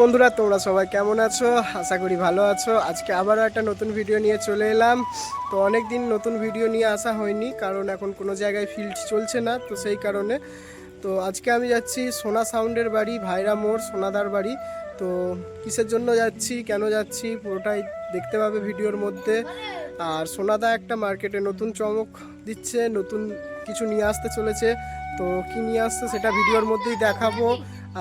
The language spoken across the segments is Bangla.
বন্ধুরা, তোমরা সবাই কেমন আছো? আশা করি ভালো আছো। আজকে আবারও একটা নতুন ভিডিও নিয়ে চলে এলাম। তো অনেক দিন নতুন ভিডিও নিয়ে আসা হয়নি, কারণ এখন কোনো জায়গায় ফিল্ড চলছে না, তো সেই কারণে। তো আজকে আমি যাচ্ছি সোনা সাউন্ডের বাড়ি, ভাইরা মোড়, সোনাদার বাড়ি। তো কিসের জন্য যাচ্ছি, কেন যাচ্ছি, পুরোটাই দেখতে পাবে ভিডিওর মধ্যে। আর সোনাদা একটা মার্কেটে নতুন চমক দিচ্ছে, নতুন কিছু নিয়ে আসতে চলেছে। তো কী নিয়ে আসছে, সেটা ভিডিওর মধ্যেই দেখাবো।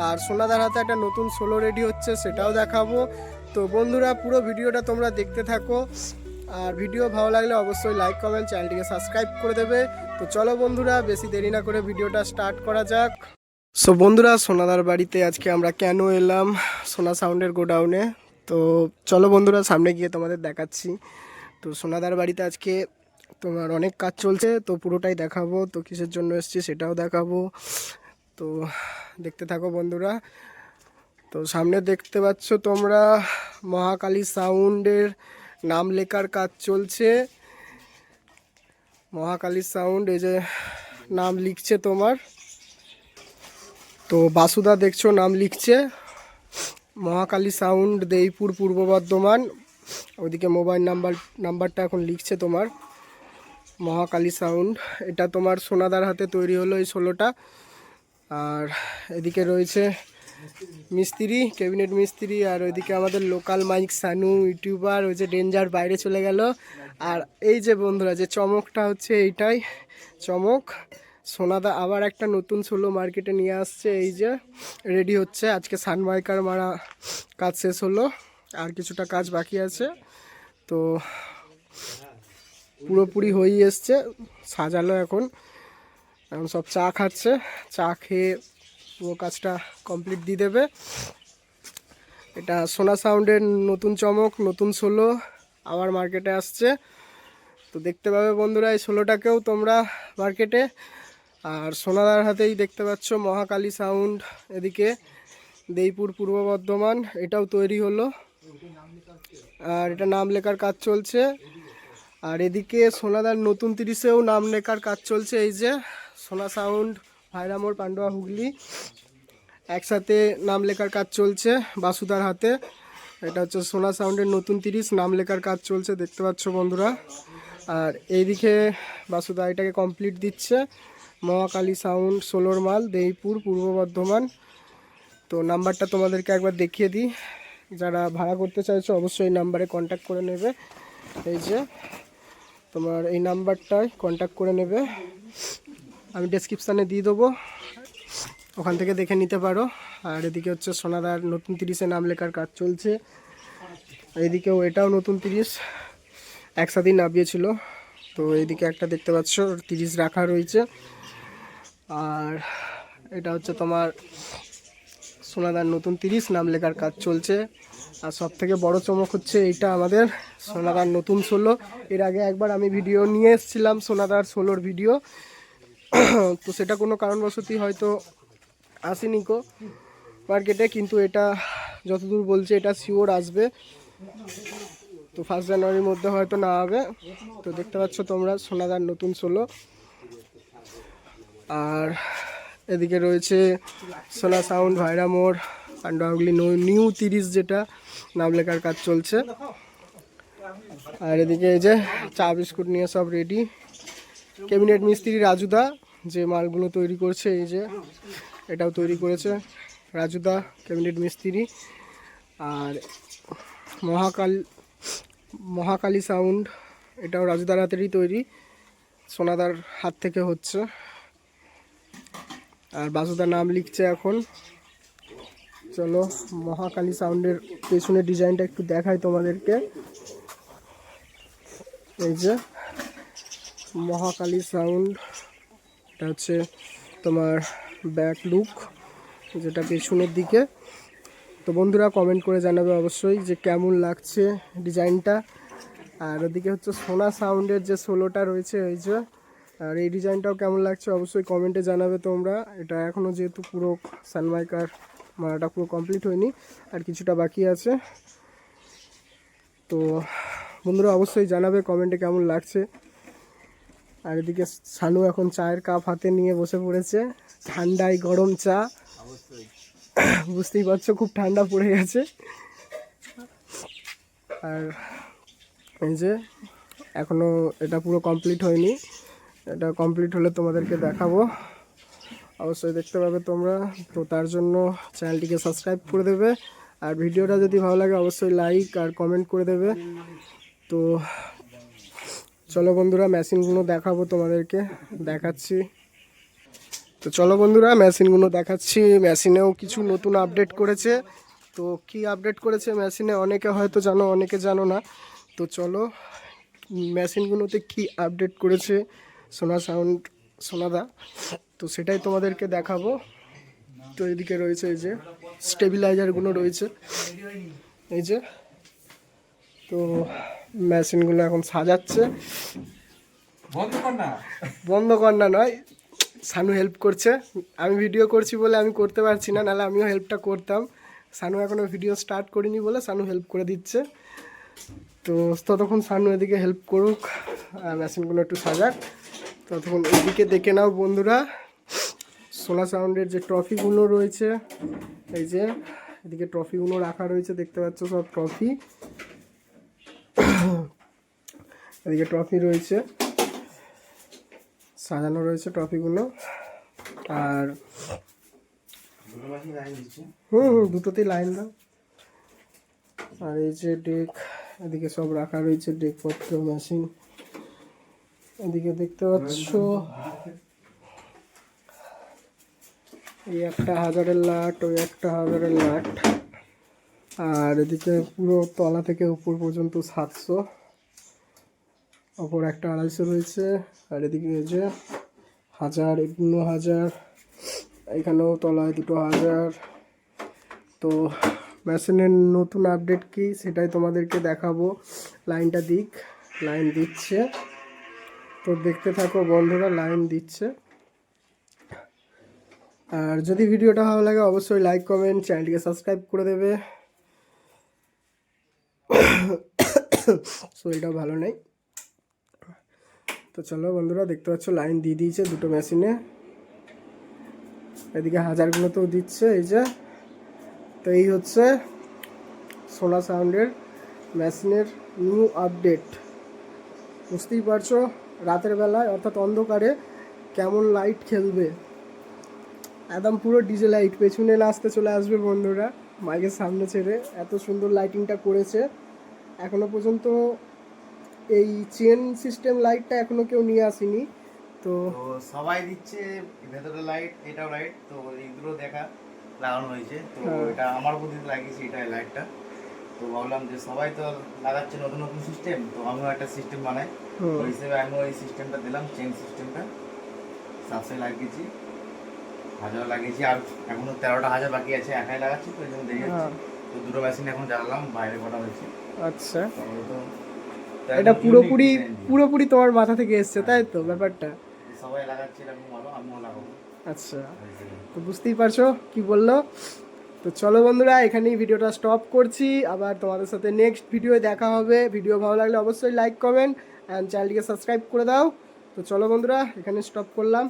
আর সোনাদার হাতে একটা নতুন সোলো রেডি হচ্ছে, সেটাও দেখাবো। তো বন্ধুরা, পুরো ভিডিওটা তোমরা দেখতে থাকো। আর ভিডিও ভালো লাগলে অবশ্যই লাইক কমেন্ট চ্যানেলটিকে সাবস্ক্রাইব করে দেবে। তো চলো বন্ধুরা, বেশি দেরি না করে ভিডিওটা স্টার্ট করা যাক। সো বন্ধুরা, সোনাদার বাড়িতে আজকে আমরা কেন এলাম? সোনা সাউন্ডের গোডাউনে তো চলো বন্ধুরা, সামনে গিয়ে তোমাদের দেখাচ্ছি। তো সোনাদার বাড়িতে আজকে তোমার অনেক কাজ চলছে, তো পুরোটাই দেখাবো। তো কিসের জন্য এসছি সেটাও দেখাবো। তো দেখতে থাকো বন্ধুরা। তো সামনে দেখতে পাচ্ছ তোমরা মহাকালী সাউন্ডের নাম লেখার কাজ চলছে। মহাকালী সাউন্ড, এই যে নাম লিখছে তোমার। তো বাসুদা দেখছ নাম লিখছে। মহাকালী সাউন্ড, দেইপুর, পূর্ব বর্ধমান। ওইদিকে মোবাইল নাম্বার, নাম্বারটা এখন লিখছে তোমার। মহাকালী সাউন্ড, এটা তোমার সোনাদার হাতে তৈরি হলো এই ষোলোটা। আর এদিকে রয়েছে মিস্ত্রি, ক্যাবিনেট মিস্ত্রি, আর ওইদিকে আমাদের লোকাল মাইক সানু, ইউটিউবার, ওই যে ডেঞ্জার বাইরে চলে গেল। আর এই যে বন্ধুরা, যে চমকটা হচ্ছে এইটাই। চমক, সোনাদা আবার একটা নতুন সোলো মার্কেটে নিয়ে আসছে, এই যে রেডি হচ্ছে। আজকে সানমাইকার মারা কাজ শেষ হলো, আর কিছুটা কাজ বাকি আছে। তো পুরোপুরি হয়েই এসছে, সাজালো এখন। এখন সব চা খাচ্ছে। চা খেয়ে পুরো কাজটা কমপ্লিট দিয়ে দেবে। এটা সোনা সাউন্ডের নতুন চমক, নতুন সোলো আবার মার্কেটে আসছে। তো দেখতে পাবে বন্ধুরা এই সোলোটাকেও তোমরা মার্কেটে। আর সোনাদার হাতেই দেখতে পাচ্ছ মহাকালী সাউন্ড এদিকে। দেইপুর পূর্ব বর্ধমান, এটাও তৈরি হলো। আর এটা নাম লেখার কাজ চলছে। আর এদিকে সোনাদার নতুন তিরিশেও নাম লেখার কাজ চলছে এই যে। সোনা সাউন্ড, ভাইরামোর, পান্ডুয়া হুগলি। একসাথে নাম লেখার কাজ চলছে বাসুদার হাতে। এটা হচ্ছে সোনা সাউন্ডের নতুন তিরিশ, নাম লেখার কাজ চলছে, দেখতে পাচ্ছ বন্ধুরা। আর এইদিকে বাসুদা এটাকে কমপ্লিট দিচ্ছে। মহাকালী সাউন্ড, সোলোর মাল দেইপুর পূর্ব বর্ধমান। তো নাম্বারটা তোমাদেরকে একবার দেখিয়ে দিই। যারা ভাড়া করতে চাইছো, অবশ্যই এই নাম্বারে কন্ট্যাক্ট করে নেবে। এই যে তোমার এই নাম্বারটায় কন্ট্যাক্ট করে নেবে। আমি ডেসক্রিপশানে দিয়ে দেবো। ওখান থেকে দেখে নিতে পারো। আর এদিকে হচ্ছে সোনাদার নতুন তিরিশে নাম লেখার কাজ চলছে। এইদিকেও এটাও নতুন তিরিশ। একসাথেই নামিয়েছিল। তো এদিকে একটা দেখতে পাচ্ছ, তিরিশ রাখা রয়েছে। আর এটা হচ্ছে তোমার সোনাদার নতুন তিরিশ নাম লেখার কাজ চলছে। আর সব থেকে বড় চমক হচ্ছে এইটা আমাদের সোনাদার নতুন ষোলো। এর আগে একবার আমি ভিডিও নিয়ে এসেছিলাম সোনাদার ষোলোর ভিডিও তো সেটা কোনো কারণবশতই হয়তো আসেনি কো মার্কেটে, কিন্তু এটা যতদূর বলছে এটা শিওর আসবে। তো ফার্স্ট জানুয়ারির মধ্যে হয়তো না হবে। তো দেখতে পাচ্ছ তোমরা, সোনাদার নতুন ষোলো। আর এদিকে রয়েছে সোনা সাউন্ড ভাইরা মোড় পান্ডাগুলি নিউ তিরিশ যেটা, নাম লেখার কাজ চলছে। আর এদিকে এই যে চা বিস্কুট নিয়ে সব রেডি ক্যাবিনেট মিস্ত্রি রাজুদা যে মালগুলো তৈরি করছে, এই যে এটাও তৈরি করেছে রাজুদা ক্যাবিনেট মিস্ত্রি। আর মহাকাল, মহাকালী সাউন্ড, এটাও রাজুদার হাতেরই তৈরি, সোনাদার হাত থেকে হচ্ছে। আর বাসুদার নাম লিখছে এখন। চলো, মহাকালী সাউন্ডের পেছনের ডিজাইনটা একটু দেখাই তোমাদেরকে। এই যে মহাকালী সাউন্ড এটা হচ্ছে তোমার ব্যাক লুক যেটা পেছনের দিকে। তো বন্ধুরা কমেন্ট করে জানাবে অবশ্যই যে কেমন লাগছে ডিজাইনটা। আর ওদিকে হচ্ছে সোনা সাউন্ডের যে সোলোটা রয়েছে, এই যে, আর এই ডিজাইনটাও কেমন লাগছে অবশ্যই কমেন্টে জানাবে তোমরা। এটা এখনও যেহেতু পুরো সানমাইকার মারাটা পুরো কমপ্লিট হয়নি, আর কিছুটা বাকি আছে। তো বন্ধুরা অবশ্যই জানাবে কমেন্টে কেমন লাগছে। আর এদিকে সানু এখন চায়ের কাপ হাতে নিয়ে বসে পড়েছে। ঠান্ডায় গরম চা। বুঝতেই পারছ, খুব ঠান্ডা পড়ে গেছে। আর এই যে এখনও এটা পুরো কমপ্লিট হয়নি। এটা কমপ্লিট হলে তোমাদেরকে দেখাবো। অবশ্যই দেখতে পাবে তোমরা। তো তার জন্য চ্যানেলটিকে সাবস্ক্রাইব করে দেবে। আর ভিডিওটা যদি ভালো লাগে, অবশ্যই লাইক আর কমেন্ট করে দেবে। তো চলো বন্ধুরা, মেশিনগুলো দেখাবো তোমাদেরকে, দেখাচ্ছি। তো চলো বন্ধুরা, মেশিনগুলো দেখাচ্ছি। মেশিনেও কিছু নতুন আপডেট করেছে। তো কি আপডেট করেছে মেশিনে? অনেকে হয়তো জানো, অনেকে জানো না। তো চলো, মেশিনগুলোতে কি আপডেট করেছে সোনা সাউন্ড, সোনাদা? তো সেটাই তোমাদেরকে দেখাবো। তো এদিকে রয়েছে এই যে, স্টেবিলাইজারগুলো রয়েছে। এই যে তো মেশিনগুলো এখন সাজাচ্ছে। বন্ধ কর না। বন্ধ কর না নয়। সানু হেল্প করছে। আমি ভিডিও করছি বলে আমি করতে পারছি না নাহলে আমিও হেল্পটা করতাম। সানু এখনও ভিডিও স্টার্ট করিনি বলে সানু হেল্প করে দিচ্ছে। তো ততক্ষণ সানু এদিকে হেল্প করুক আর মেশিনগুলো একটু সাজাক। ততক্ষণ এদিকে দেখে নাও বন্ধুরা। সোলা সাউন্ডের যে ট্রফিগুলো রয়েছে এই যে এদিকে ট্রফিগুলো রাখা রয়েছে দেখতে পাচ্ছ সব ট্রফি এদিকে ট্রফি রয়েছে। সাজানো রয়েছে ট্রফিগুলো। আর হুম হুম, দুটোতেই লাইন দাও। আর এই যে ডেক, এদিকে সব রাখা রয়েছে, ডেকপত্র, মেশিন। এদিকে দেখতে পাচ্ছ, এই একটা হাজারের লাট, ওই একটা হাজারের লাট। আর এদিকে পুরো তলা থেকে উপর পর্যন্ত সাতশো। অপর একটা আড়াইশো রয়েছে, আর এদিকে রয়েছে হাজার এগুলো হাজার, এখানেও তলায় দুটো হাজার। তো মেশিনের নতুন আপডেট কি সেটাই তোমাদেরকে দেখাবো, লাইনটা দিক, লাইন দিচ্ছে। তো দেখতে থাকো বন্ধুরা, লাইন দিচ্ছে। আর যদি ভিডিওটা ভালো লাগে, অবশ্যই লাইক, কমেন্ট, চ্যানেলটিকে সাবস্ক্রাইব করে দেবে। শরীরটা ভালো নেই। তো চলো বন্ধুরা, দেখতে পাচ্ছ লাইন দিয়ে দিয়েছে দুটো মেশিনে। এদিকে হাজারগুলো তো দিচ্ছে, এই যে। তো এই হচ্ছে সোনা সাউন্ডের মেশিনের নিউ আপডেট বুঝতেই পারছ, রাতের বেলায়, অর্থাৎ অন্ধকারে কেমন লাইট খেলবে। একদম পুরো ডিজে লাইট পেছনে নাচতে চলে আসবে বন্ধুরা। মাইকের সামনে ছেড়ে এত সুন্দর লাইটিংটা করেছে। এখনও পর্যন্ত এই চেন সিস্টেম লাইটটা এখনও কেউ নিয়ে আসেনি তো সবাই দিচ্ছে ভেতরে লাইট এটাও লাইট তো এইগুলো দেখা লাগানো হয়েছে তো হ্যাঁ। এটা আমার বুদ্ধিতে লাগিয়েছি এটা লাইটটা তো ভাবলাম যে সবাই তো লাগাচ্ছে নতুন নতুন সিস্টেম তো আমিও একটা সিস্টেম বানাই। ওই হিসেবে আমিও এই সিস্টেমটা দিলাম চেন সিস্টেমটা সাতশো লাগিয়েছি হাজার লাগিয়েছি আর এখনও তেরোটা হাজার বাকি আছে একাই লাগাচ্ছি তো এই জন্য হচ্ছে হ্যাঁ। তো দুটো মেশিন এখন জ্বালালাম বাইরে কটা হয়েছে আচ্ছা তো এটা পুরোপুরি পুরোপুরি তোমার মাথা থেকে এসছে তাই তো ব্যাপারটা? সবাই লাগাচ্ছে এরকম ভালো আমিও লাগাবো। আচ্ছা তো বুঝতেই পারছ কি বলল? তো চলো বন্ধুরা এখানেই ভিডিওটা স্টপ করছি। আবার তোমাদের সাথে নেক্সট ভিডিও দেখা হবে। ভিডিও ভালো লাগলে অবশ্যই লাইক কমেন্ট অ্যান্ড চ্যানেলটিকে সাবস্ক্রাইব করে দাও। তো চলো বন্ধুরা এখানে স্টপ করলাম।